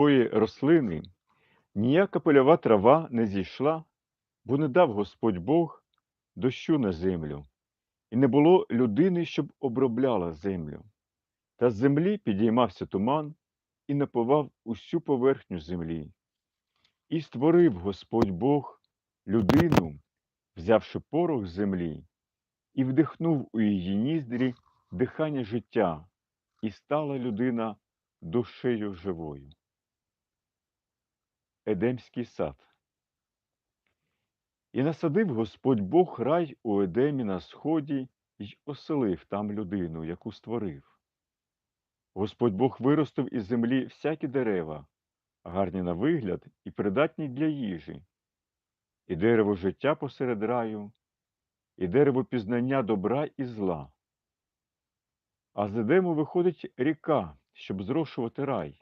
Тої рослини ніяка польова трава не зійшла, бо не дав Господь Бог дощу на землю, і не було людини, щоб обробляла землю. Та з землі підіймався туман і напував усю поверхню землі. І створив Господь Бог людину, взявши порох з землі, і вдихнув у її ніздрі дихання життя, і стала людина душею живою. Едемський сад. І насадив Господь Бог рай у Едемі на сході й оселив там людину, яку створив. Господь Бог виростив із землі всякі дерева, гарні на вигляд і придатні для їжі, і дерево життя посеред раю, і дерево пізнання добра і зла. А з Едему виходить ріка, щоб зрошувати рай.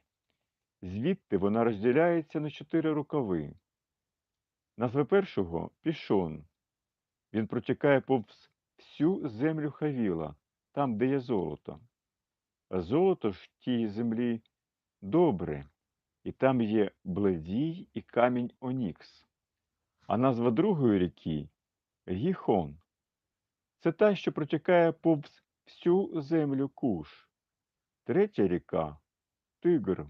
Звідти вона розділяється на чотири рукави. Назва першого пішон. Він протікає повз всю землю Хавіла, там, де є золото. А золото ж тій землі добре, і там є бледій і камінь Онікс. А назва другої ріки Гіхон. Це та, що протікає повз всю землю Куш. Третя ріка Тигр.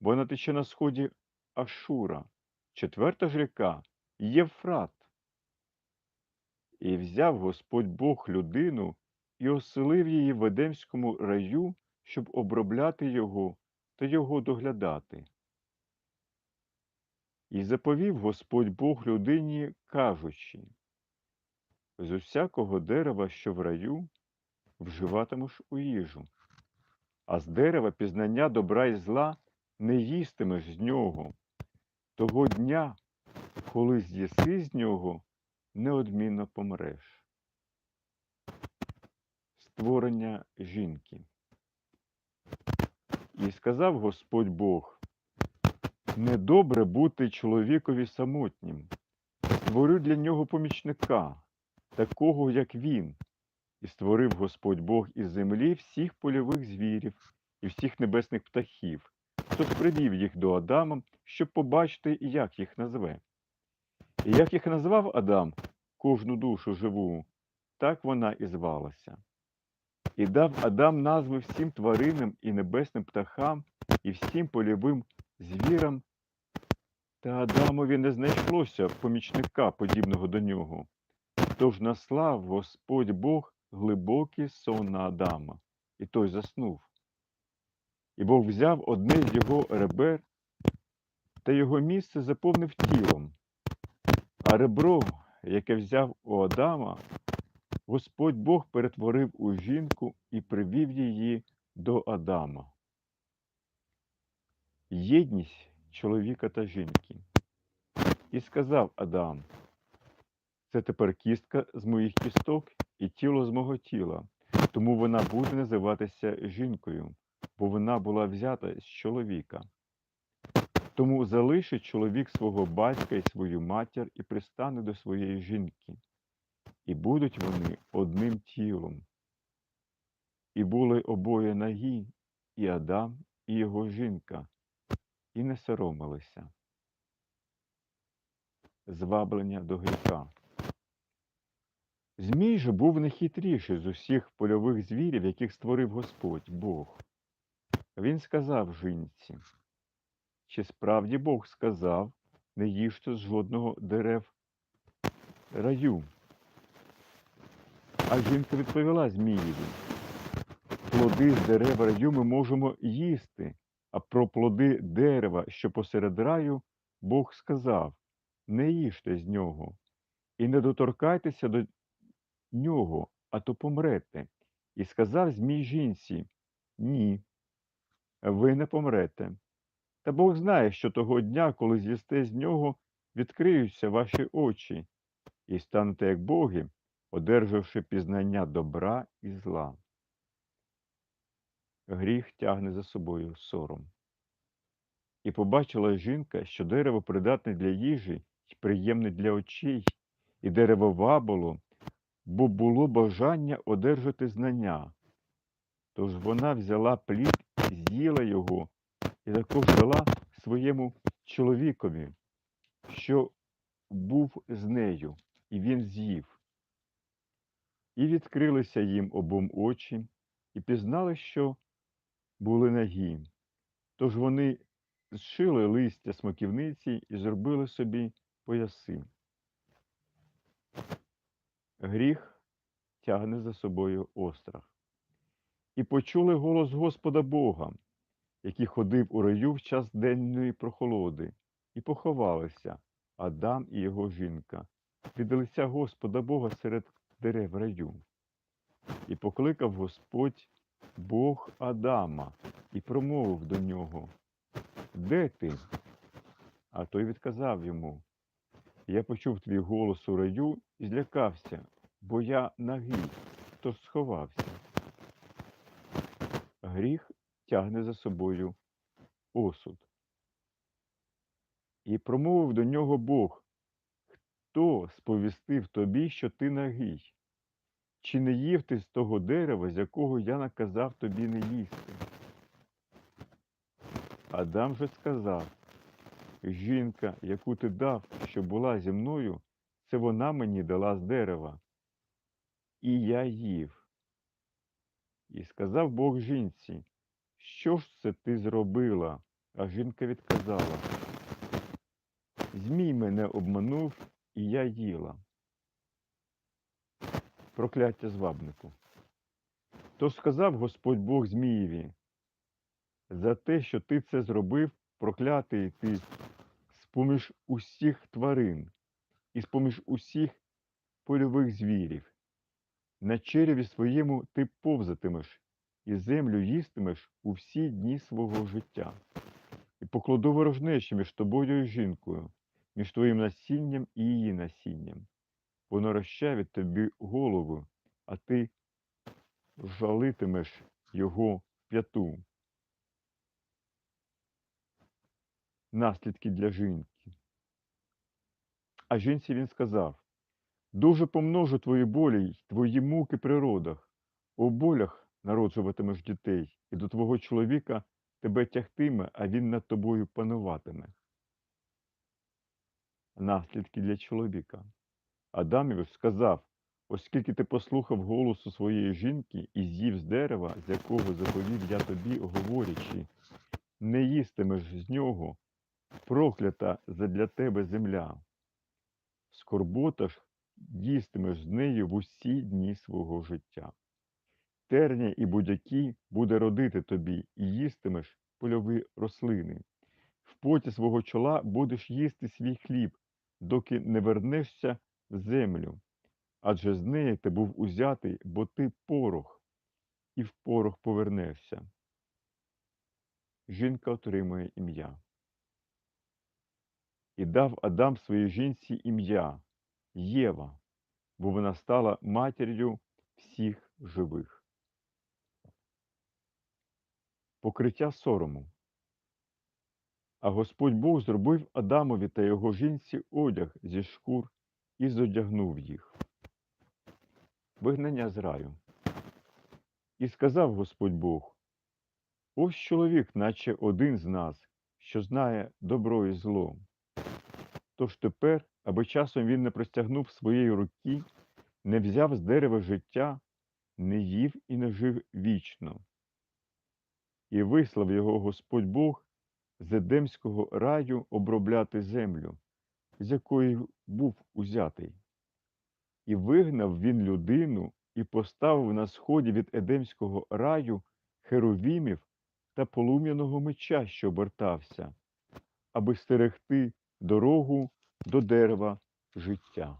Вона тече на сході Ашура. Четверта ж ріка Євфрат. І взяв Господь Бог людину і оселив її в Едемському раю, щоб обробляти його та його доглядати. І заповів Господь Бог людині, кажучи з усякого дерева, що в раю, вживатимеш у їжу, а з дерева пізнання добра і зла не їстимеш з нього. Того дня, коли з'їси з нього, неодмінно помреш. Створення жінки. І сказав Господь Бог, недобре бути чоловікові самотнім, створю для нього помічника, такого, як він, і створив Господь Бог із землі всіх польових звірів і всіх небесних птахів, хтось привів їх до Адама, щоб побачити, як їх назве. І як їх назвав Адам, кожну душу живу, так вона і звалася. І дав Адам назви всім тваринам і небесним птахам, і всім польовим звірам. Та Адамові не знайшлося помічника, подібного до нього. Тож наслав Господь Бог глибокий сон на Адама, і той заснув. І Бог взяв одне з його ребер та його місце заповнив тілом, а ребро, яке взяв у Адама, Господь Бог перетворив у жінку і привів її до Адама. Єдність чоловіка та жінки. І сказав Адам, це тепер кістка з моїх кісток і тіло з мого тіла, тому вона буде називатися жінкою, бо вона була взята з чоловіка. Тому залишить чоловік свого батька і свою матір і пристане до своєї жінки, і будуть вони одним тілом. І були обоє нагі, і Адам, і його жінка, і не соромилися. Зваблення до гріха. Змій же був найхитріший з усіх польових звірів, яких створив Господь Бог. Він сказав жінці, чи справді Бог сказав, не їжте з жодного дерев раю. А жінка відповіла Змієві, плоди з дерев раю ми можемо їсти, а про плоди дерева, що посеред раю, Бог сказав, не їжте з нього, і не доторкайтеся до нього, а то помрете. І сказав Змій жінці, ні, ви не помрете. Та Бог знає, що того дня, коли з'їсте з нього, відкриються ваші очі, і станете як боги, одержавши пізнання добра і зла. Гріх тягне за собою сором. І побачила жінка, що дерево придатне для їжі і приємне для очей, і дерево вабило, бо було бажання одержати знання. Тож вона взяла плід, з'їла його і також дала своєму чоловікові, що був з нею, і він з'їв. І відкрилися їм обом очі, і пізнали, що були нагі. Тож вони зшили листя смоківниці і зробили собі пояси. Гріх тягне за собою острах. І почули голос Господа Бога, який ходив у раю в час денної прохолоди, і поховалися Адам і його жінка від лиця Господа Бога серед дерев раю. І покликав Господь Бог Адама і промовив до нього, Де ти? А той відказав йому, Я почув твій голос у раю і злякався, бо я нагий, тож сховався. Гріх тягне за собою осуд. І промовив до нього Бог, хто сповістив тобі, що ти нагий? Чи не їв ти з того дерева, з якого я наказав тобі не їсти? Адам же сказав, жінка, яку ти дав, що була зі мною, це вона мені дала з дерева. І я їв. І сказав Бог жінці, що ж це ти зробила? А жінка відказала, Змій мене обманув, і я їла. Прокляття звабнику. Тож сказав Господь Бог Змієві, за те, що ти це зробив, проклятий ти з-поміж усіх тварин і з-поміж усіх польових звірів. На череві своєму ти повзатимеш, і землю їстимеш у всі дні свого життя. І покладу ворожнечі між тобою і жінкою, між твоїм насінням і її насінням. Воно розчавить тобі голову, а ти жалитимеш його п'яту. Наслідки для жінки. А жінці він сказав Дуже помножу твої болі й твої муки при родах. У болях народжуватимеш дітей, і до твого чоловіка тебе тягтиме, а він над тобою пануватиме. Наслідки для чоловіка. Адамові сказав, оскільки ти послухав голосу своєї жінки і з'їв з дерева, з якого заповів я тобі, говорячи, не їстимеш з нього, проклята задля тебе земля. Скорбота ж їстимеш з нею в усі дні свого життя. Терня і будяки буде родити тобі, і їстимеш польові рослини. В поті свого чола будеш їсти свій хліб, доки не вернешся в землю, адже з неї ти був узятий, бо ти порох, і в порох повернешся. Жінка отримує ім'я. І дав Адам своїй жінці ім'я Єва, бо вона стала матір'ю всіх живих. Покриття сорому. А Господь Бог зробив Адамові та його жінці одяг зі шкур і зодягнув їх. Вигнання з раю. І сказав Господь Бог: Ось чоловік, наче один з нас, що знає добро і зло. Тож тепер, аби часом він не простягнув своєї руки, не взяв з дерева життя, не їв і не жив вічно. І вислав його Господь Бог з Едемського раю обробляти землю, з якої був узятий. І вигнав він людину і поставив на сході від Едемського раю херовімів та полум'яного меча, що обертався, аби стерегти дорогу до дерева життя.